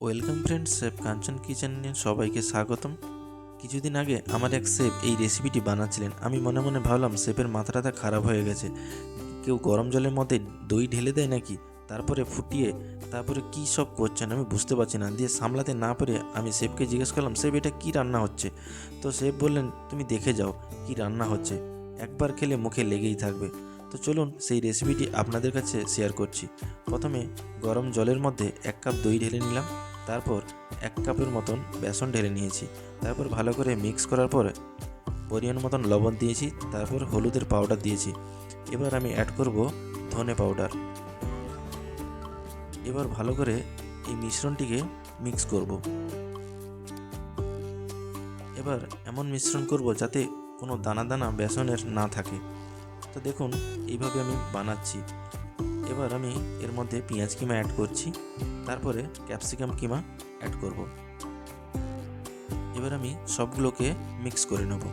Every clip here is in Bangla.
ওয়েলকাম ফ্রেন্ডস শেফ কাঞ্চন কিচেনে সবাইকে স্বাগতম। কিছুদিন আগে আমার এক শেফ এই রেসিপিটি বানাচ্ছিলেন। আমি মনে মনে ভাবলাম শেফের মাথাটা খারাপ হয়ে গেছে। কেউ গরম জলের মধ্যে দই ঢেলে দেয় নাকি? তারপরে ফুটিয়ে, তারপরে কী সব করছেন আমি বুঝতে পারছি না। দিয়ে সামলাতে না পেরে আমি শেফকে জিজ্ঞেস করলাম শেফ এটা কী রান্না হচ্ছে? তো শেফ বললেন, তুমি দেখে যাও কী রান্না হচ্ছে। একবার খেলে মুখে লেগেই থাকবে। তো চলুন সেই রেসিপিটি আপনাদের কাছে শেয়ার করছি। প্রথমে গরম জলের মধ্যে এক কাপ দই ঢেলে নিলাম। তারপর এক কাপের মতন বেসন ঢেলে নিয়েছি। তারপর ভালো করে মিক্স করার পর পরিমাণ মতন লবণ দিয়েছি, তারপর হলুদের পাউডার দিয়েছি। এবার আমি অ্যাড করব ধনে পাউডার এবার ভালো করে এই মিশ্রণটিকে মিক্স করব। এবার এমন মিশ্রণ করব যাতে কোনো দানা দানা বেসনের না থাকে। তো দেখুন, এইভাবে আমি বানাচ্ছি। এবার আমি এর মধ্যে পেঁয়াজ কিমা অ্যাড করছি, তারপরে ক্যাপসিকাম কিমা অ্যাড করব। এবার আমি সবগুলোকে মিক্স করে নেব।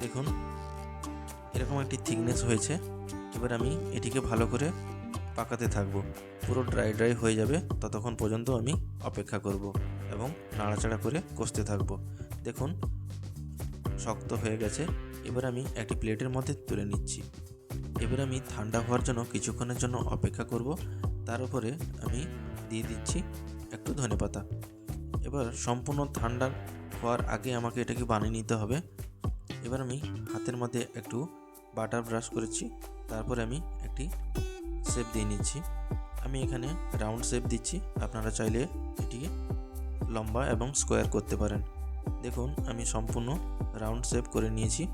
দেখুন, এরকম একটি থিকনেস হয়েছে, এবার আমি এটিকে ভালো করে পাকাতে থাকব। পুরো ড্রাই ড্রাই হয়ে যাবে, ততক্ষণ পর্যন্ত আমি অপেক্ষা করব এবং নাড়াচাড়া করে কষতে থাকব। দেখুন, শক্ত হয়ে গেছে এবার আমি একটি প্লেটের মধ্যে তুলে নিচ্ছি। এবার আমি ঠান্ডা হওয়ার জন্য কিছুক্ষণের জন্য অপেক্ষা করব। তার উপরে আমি দিয়ে দিচ্ছি একটু ধনেপাতা এবার সম্পূর্ণ ঠান্ডা হওয়ার আগে আমাকে এটাকে বানিয়ে নিতে হবে। এবার আমি হাতের মধ্যে একটু বাটার ব্রাশ করেছি। তারপরে আমি একটি শেপ দিয়ে নিচ্ছি। আমি এখানে রাউন্ড শেপ দিচ্ছি। আপনারা চাইলে এটিকে লম্বা এবং স্কোয়ার করতে পারেন। দেখুন, আমি সম্পূর্ণ রাউন্ড শেপ করে নিয়েছি।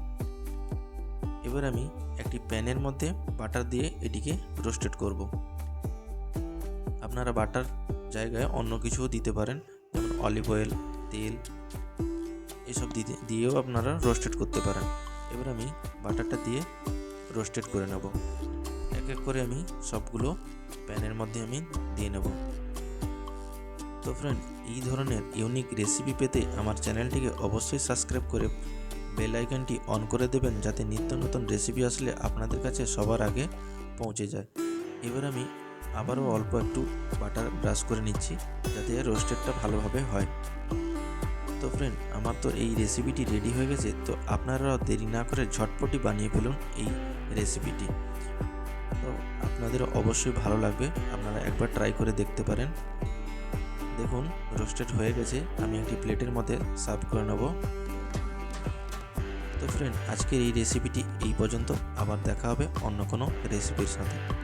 এবার আমি একটি প্যানের মধ্যে বাটার দিয়ে এটিকে রোস্টেড করব। আপনারা বাটার জায়গায় অন্য কিছুও দিতে পারেন, যেমন অলিভ অয়েল তেল, এসব দিতে, দিয়েও আপনারা রোস্টেড করতে পারেন। এবার আমি বাটারটা দিয়ে রোস্টেড করে নেব। এক এক করে আমি সবগুলো প্যানের মধ্যে আমি দিয়ে নেব। তো ফ্রেন্ড এই ধরনের ইউনিক রেসিপি পেতে আমার চ্যানেলটিকে অবশ্যই সাবস্ক্রাইব করে বেল আইকনটি অন করে দেবেন যাতে নিত্য নতুন রেসিপি আসলে আপনাদের কাছে সবার আগে পৌঁছে যায়। এবার আমি আবারও অল্প একটু বাটার ব্রাশ করে নিচ্ছি যাতে রোস্টেডটা ভালোভাবে হয়। তো ফ্রেন্ড আমার তো এই রেসিপিটি রেডি হয়ে গেছে, তো আপনারাও দেরি না করে ঝটপটি বানিয়ে ফেলুন এই রেসিপিটি তো আপনাদের অবশ্যই ভালো লাগবে, আপনারা একবার ট্রাই করে দেখতে পারেন। দেখুন রোস্টেড হয়ে গেছে। আমি একটি প্লেটের মধ্যে সার্ভ করে নেব। তো ফ্রেন্ড আজকের এই রেসিপিটি এই পর্যন্ত। আবার দেখা হবে অন্য কোনো রেসিপির সাথে।